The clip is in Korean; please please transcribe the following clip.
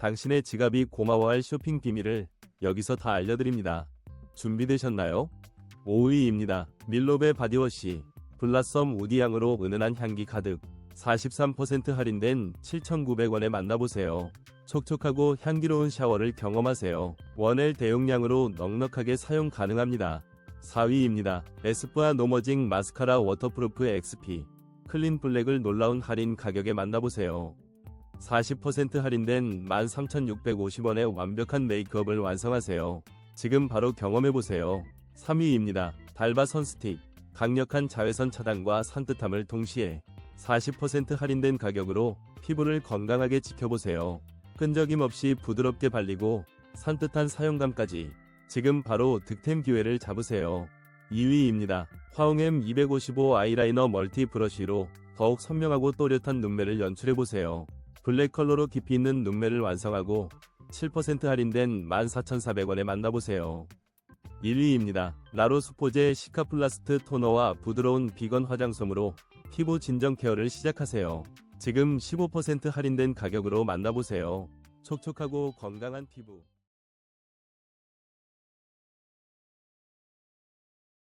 당신의 지갑이 고마워할 쇼핑 비밀을 여기서 다 알려드립니다. 준비되셨나요? 5위입니다. 밀로베 바디워시 블라썸 우디향으로 은은한 향기 가득 43% 할인된 7,900원에 만나보세요. 촉촉하고 향기로운 샤워를 경험하세요. 원L 대용량으로 넉넉하게 사용 가능합니다. 4위입니다. 에스쁘아 노머징 마스카라 워터프루프 XP 클린 블랙을 놀라운 할인 가격에 만나보세요. 40% 할인된 13,650원에 완벽한 메이크업을 완성하세요. 지금 바로 경험해보세요. 3위입니다. 달바 선스틱 강력한 자외선 차단과 산뜻함을 동시에 40% 할인된 가격으로 피부를 건강하게 지켜보세요. 끈적임 없이 부드럽게 발리고 산뜻한 사용감까지 지금 바로 득템 기회를 잡으세요. 2위입니다. 화홍엠 255 아이라이너 멀티 브러쉬로 더욱 선명하고 또렷한 눈매를 연출해보세요. 블랙 컬러로 깊이 있는 눈매를 완성하고 7% 할인된 14,400원에 만나보세요. 1위입니다. 라로스 포제 시카플라스트 토너와 부드러운 비건 화장솜으로 피부 진정 케어를 시작하세요. 지금 15% 할인된 가격으로 만나보세요. 촉촉하고 건강한 피부.